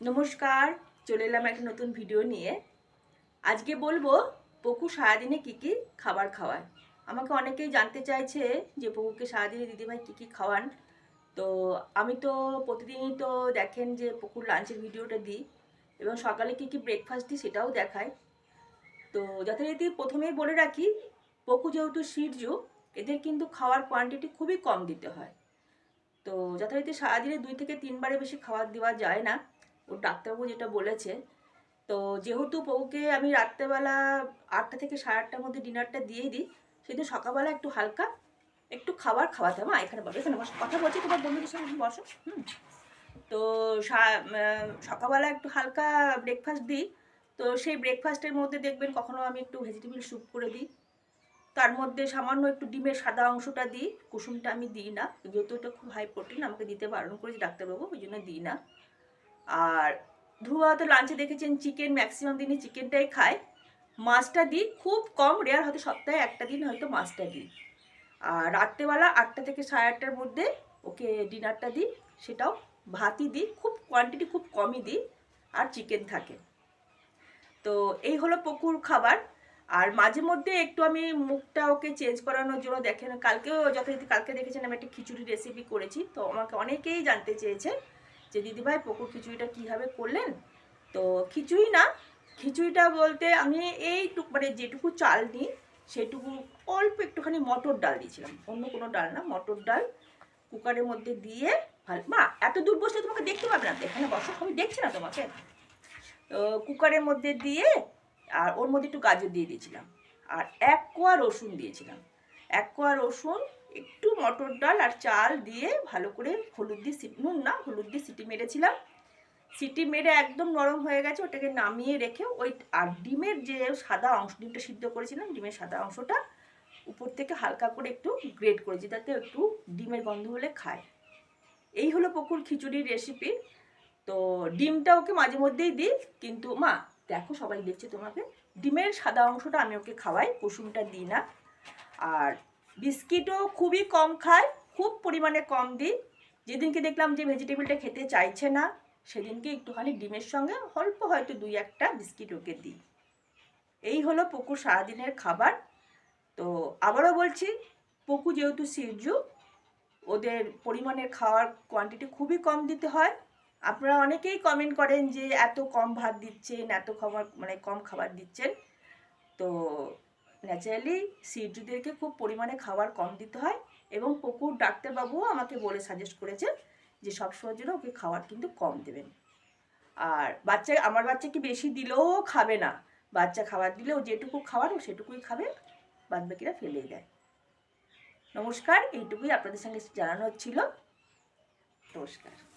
নমস্কার, চলে এলাম একটা নতুন ভিডিও নিয়ে। আজকে বলব, পকু সারাদিনে কি কি খাবার খাওয়ায়? আমাকে অনেকেই জানতে চাইছে যে পকুকে সারাদিনে দিদিভাই কী কী খাওয়ান। তো আমি তো প্রতিদিনই তো দেখেন যে পকুর লাঞ্চের ভিডিওটা দিই এবং সকালে কি কি ব্রেকফাস্ট দিই সেটাও দেখাই। তো যথারীতি প্রথমেই বলে রাখি, পকু যেহেতু শিরজু এদের কিন্তু খাওয়ার কোয়ান্টিটি খুবই কম দিতে হয়। তো যথারীতি সারাদিনে দুই থেকে তিনবারে বেশি খাবার দেওয়া যায় না। ও ডাক্তারবাবু যেটা বলেছে, তো যেহেতু বউকে আমি রাত্রেবেলা আটটা থেকে সাড়ে আটটার মধ্যে ডিনারটা দিয়েই দিই, সেদিন সকালবেলা একটু হালকা একটু খাবার খাওয়াতে মা, এখানে বসো এখানে বসো। কথা বলছি, তোমার বন্ধুদের সঙ্গে বসো। হুম। তো সকালবেলা একটু হালকা ব্রেকফাস্ট দিই। তো সেই ব্রেকফাস্টের মধ্যে দেখবেন কখনো আমি একটু ভেজিটেবল স্যুপ করে দিই। তার মধ্যে সামান্য একটু ডিমের সাদা অংশটা দিই। কুসুমটা আমি দিই না। যেহেতু এটা খুব হাই প্রোটিন আমাকে দিতে বারণ করেছি ডাক্তারবাবু, ওই জন্য দিই না। আর ধ্রুবা তো লাঞ্চে দেখেছেন চিকেন ম্যাক্সিমাম দিনই চিকেনটাই খায়। মাছটা দিই, খুব কম রেয়ার হয়তো সপ্তাহে একটা দিন হয়তো মাছটা দিই। আর রাত্রেবেলা আটটা থেকে সাড়ে আটটার মধ্যে ওকে ডিনারটা দিই, সেটাও ভাতই দিই, খুব কোয়ান্টিটি খুব কমই দিই, আর চিকেন থাকে। তো এই হলো পকুর খাবার। আর মাঝে মধ্যে একটু আমি মুখটা ওকে চেঞ্জ করানোর জন্য দেখেন কালকেও যথারীতি কালকে দেখেছেন আমি একটা খিচুড়ি রেসিপি করেছি, তো আমাকে অনেকেই জানতে চেয়েছে। যে দিদিভাই পকুর খিচুড়িটা কীভাবে করলেন? তো খিচুড়ি না, খিচুড়িটা বলতে আমি এইটুক মানে যেটুকু চাল নিই, সেটুকু অল্প একটুখানি মটর ডাল দিয়েছিলাম। অন্য কোনো ডাল না, মটর ডাল কুকারের মধ্যে দিয়ে ভালো, মা, এত দূর বসলে তোমাকে দেখতে পাবে না। এখানে বসো, আমি দেখছি না তোমাকে। তো কুকারের মধ্যে দিয়ে, আর ওর মধ্যে একটু গাজর দিয়ে দিয়েছিলাম। আর এক কোয়া রসুন দিয়েছিলাম। এক কোয়া রসুন একটু মটর ডাল আর চাল দিয়ে ভালো করে হলুদ দিয়ে নুন না, হলুদ দিয়ে সিটি মেরেছিলাম। সিটি মেরে একদম নরম হয়ে গেছে, ওটাকে নামিয়ে রেখে ওই আর ডিমের যে সাদা অংশ, ডিমটা সিদ্ধ করেছিলাম, ডিমের সাদা অংশটা উপর থেকে হালকা করে একটু গ্রেট করেছি, যাতে একটু ডিমের গন্ধ হলে খায়। এই হলো পকুর খিচুড়ির রেসিপি তো ডিমটা ওকে মাঝে মধ্যেই দিই, কিন্তু মা, দেখো সবাই দেখছে তোমাকে, ডিমের সাদা অংশটা আমি ওকে খাওয়াই, কুসুমটা দিই না। আর বিস্কিটও খুবই কম খায়, খুব পরিমাণে কম দিই। যেদিনকে দেখলাম যে ভেজিটেবলটা খেতে চাইছে না, সেদিনকে একটুখানি ডিমের সঙ্গে অল্প হয়তো দুই একটা বিস্কিট ওকে দিই। এই হলো পকু সারাদিনের খাবার। তো আবারও বলছি, পকু যেহেতু সিরজু, ওদের পরিমাণের খাওয়ার কোয়ান্টিটি খুবই কম দিতে হয়। আপনারা অনেকেই কমেন্ট করেন যে এত কম ভাত দিচ্ছেন, এত খাবার মানে কম খাবার দিচ্ছেন। তো ন্যাচারালি সিরজুদেরকে খুব পরিমাণে খাবার কম দিতে হয় এবং পকুর ডাক্তারবাবুও আমাকে বলে সাজেস্ট করেছে যে সবসময়ের জন্য ওকে খাবার কিন্তু কম দেবেন। আর বাচ্চা, আমার বাচ্চা কি বেশি দিলেও খাবে না? বাচ্চা খাবার দিলেও যেটুকু খাবার ও সেটুকুই খাবে বাদ বাকিরা ফেলেই দেয়। নমস্কার, এইটুকুই আপনাদের সঙ্গে জানানোর ছিল। নমস্কার।